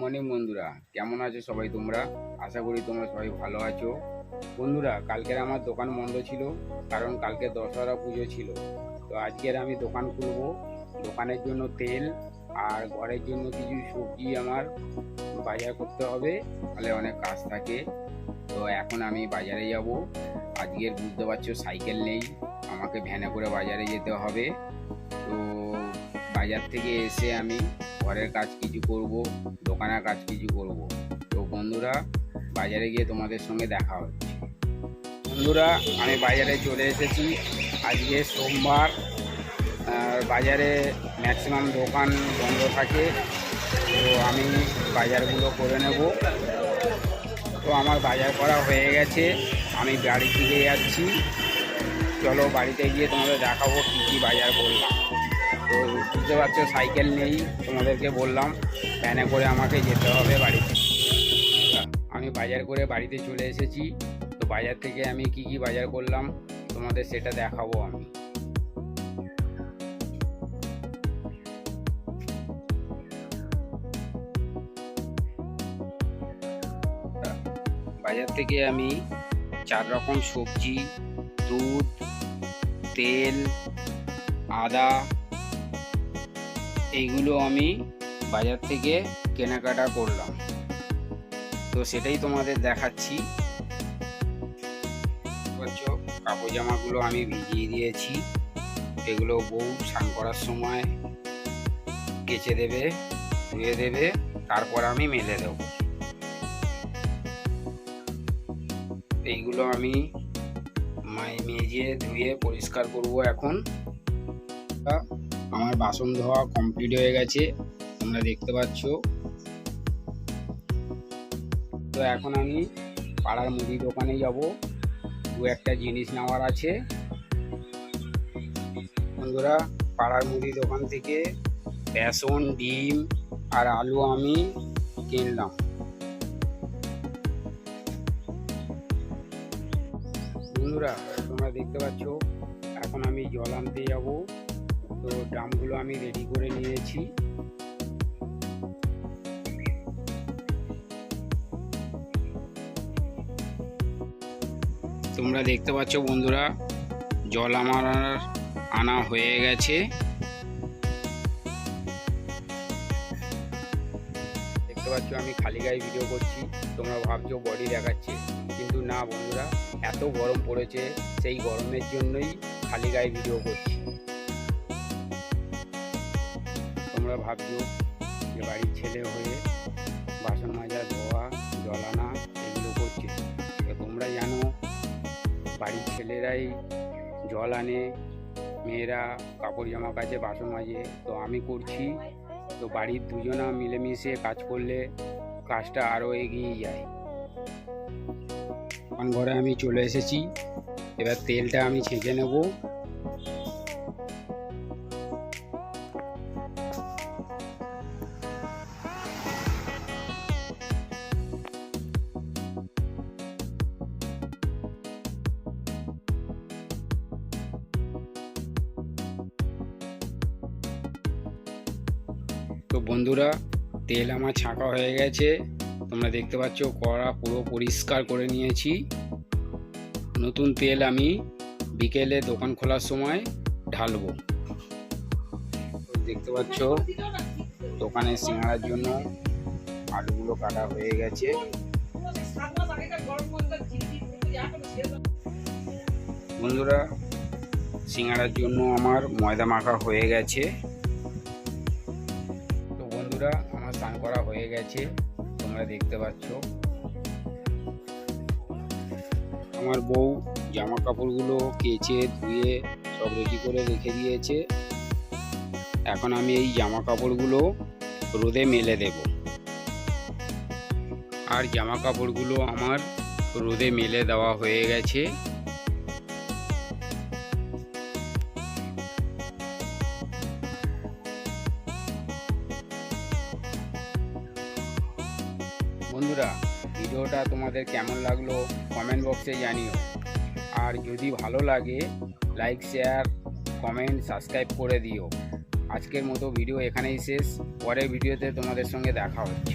Morning বন্ধুরা। কেমন আছো সবাই তোমরা? আশা করি তোমরা সবাই ভালো আছো। বন্ধুরা, কালকের আমার দোকান বন্ধ ছিল, কারণ কালকে দশহরা পুজো ছিল। তো আজকের আমি দোকান খুলবো। দোকানের জন্য তেল আর ঘরের জন্য কিছু সবজি আমার বাজার করতে হবে, তাহলে অনেক কাজ থাকে। তো এখন আমি বাজারে যাব। আজকের বুঝতে পারছ, সাইকেল নেই। আমাকে ভ্যানে করে বাজারে যেতে হবে। তো বাজার থেকে এসে আমি ঘরের কাজ কিছু করব, দোকানের কাজ কিছু করব। তো বন্ধুরা, বাজারে গিয়ে তোমাদের সঙ্গে দেখা হচ্ছে। বন্ধুরা, আমি বাজারে চলে এসেছি। আজকে সোমবার বাজারে ম্যাক্সিমাম দোকান বন্ধ থাকে। তো আমি বাজারগুলো করে নেব। তো আমার বাজার করা হয়ে গেছে। আমি বাড়ি থেকে যাচ্ছি। চলো বাড়িতে গিয়ে তোমাদের দেখাবো কী কী বাজার করলাম। তো বুঝতে পারছ, সাইকেল নেই তোমাদেরকে বললাম, ভ্যানে করে আমাকে যেতে হবে বাড়িতে। আমি বাজার করে বাড়িতে চলে এসেছি। তো বাজার থেকে আমি কি কি বাজার করলাম, তোমাদের সেটা দেখাবো আমি। বাজার থেকে আমি চার রকম সবজি, দুধ, তেল, আদা এইগুলো আমি বাজার থেকে কেনাকাটা করলাম। তো সেটাই তোমাদের দেখাচ্ছি। কাপড় জামাগুলো আমি ভিজিয়ে দিয়েছি। এগুলো বউ স্নান করার সময় কেচে দেবে, ধুয়ে দেবে, তারপর আমি মেলে দেব। এইগুলো আমি মাই মেজে ধুয়ে পরিষ্কার করব এখন। আমার বাসন ধোয়া কমপ্লিট হয়ে গেছে, তোমরা দেখতে পাচ্ছ। তো এখন আমি পাড়ার মুদি দোকানে যাব, দু একটা জিনিস নেওয়ার আছে। বন্ধুরা, পাড়ার মুদি দোকান থেকে বেসন, ডিম আর আলু আমি কিনলাম। বন্ধুরা, তোমরা দেখতে পাচ্ছ, এখন আমি জল আনতে যাব। তো ড্রামগুলো আমি রেডি করে নিয়েছি। তোমরা দেখতে পাচ্ছ বন্ধুরা, জল আমার আনা হয়ে গেছে। দেখতে পাচ্ছ আমি খালি গায়ে ভিডিও করছি, তোমরা ভাবছ বডি দেখাচ্ছে, কিন্তু না বন্ধুরা, এত গরম পড়েছে, সেই গরমের জন্যই খালি গায়ে ভিডিও করছি। তোমরা ভাবছ যে বাড়ির ছেলে হয়ে বাসন মাজা, ধোয়া জল আনা এগুলো করছে। তোমরা জানো, বাড়ির ছেলেরাই জল আনে, মেয়েরা কাপড় জামা কাছে বাসন মাজে। তো আমি করছি। তো বাড়ির দুজনা মিলেমিশে কাজ করলে কাজটা আরও এগিয়ে যায়। ঘরে আমি চলে এসেছি। এবার তেলটা আমি ছেঁকে নেব। তো বন্ধুরা, তেল আমার ছাঁকা হয়ে গেছে। তোমরা দেখতে পাচ্ছ, কড়া পুরো পরিষ্কার করে নিয়েছি। নতুন তেল আমি বিকেলে দোকান খোলার সময় ঢালবো। দেখতে পাচ্ছ, দোকানে সিঙ্গারার জন্য আলুগুলো কাটা হয়ে গেছে। বন্ধুরা, সিঙ্গারার জন্য আমার ময়দা মাখা হয়ে গেছে। স্নান করা হয়ে গেছে, তোমরা দেখতে পাচ্ছ। আমার বউ জামা কাপড়গুলো কেচে ধুয়ে সব রেডি করে রেখে দিয়েছে। এখন আমি এই জামা কাপড়গুলো রোদে মেলে দেব। আর জামা কাপড়গুলো আমার রোদে মেলে দেওয়া হয়ে গেছে। বন্ধুরা, ভিডিওটা তোমাদের কেমন লাগল কমেন্ট বক্সে জানিও। আর যদি ভালো লাগে লাইক শেয়ার কমেন্ট সাবস্ক্রাইব করে দিও। আজকের মতো ভিডিও এখানেই শেষ। পরের ভিডিওতে তোমাদের সঙ্গে দেখা হচ্ছে।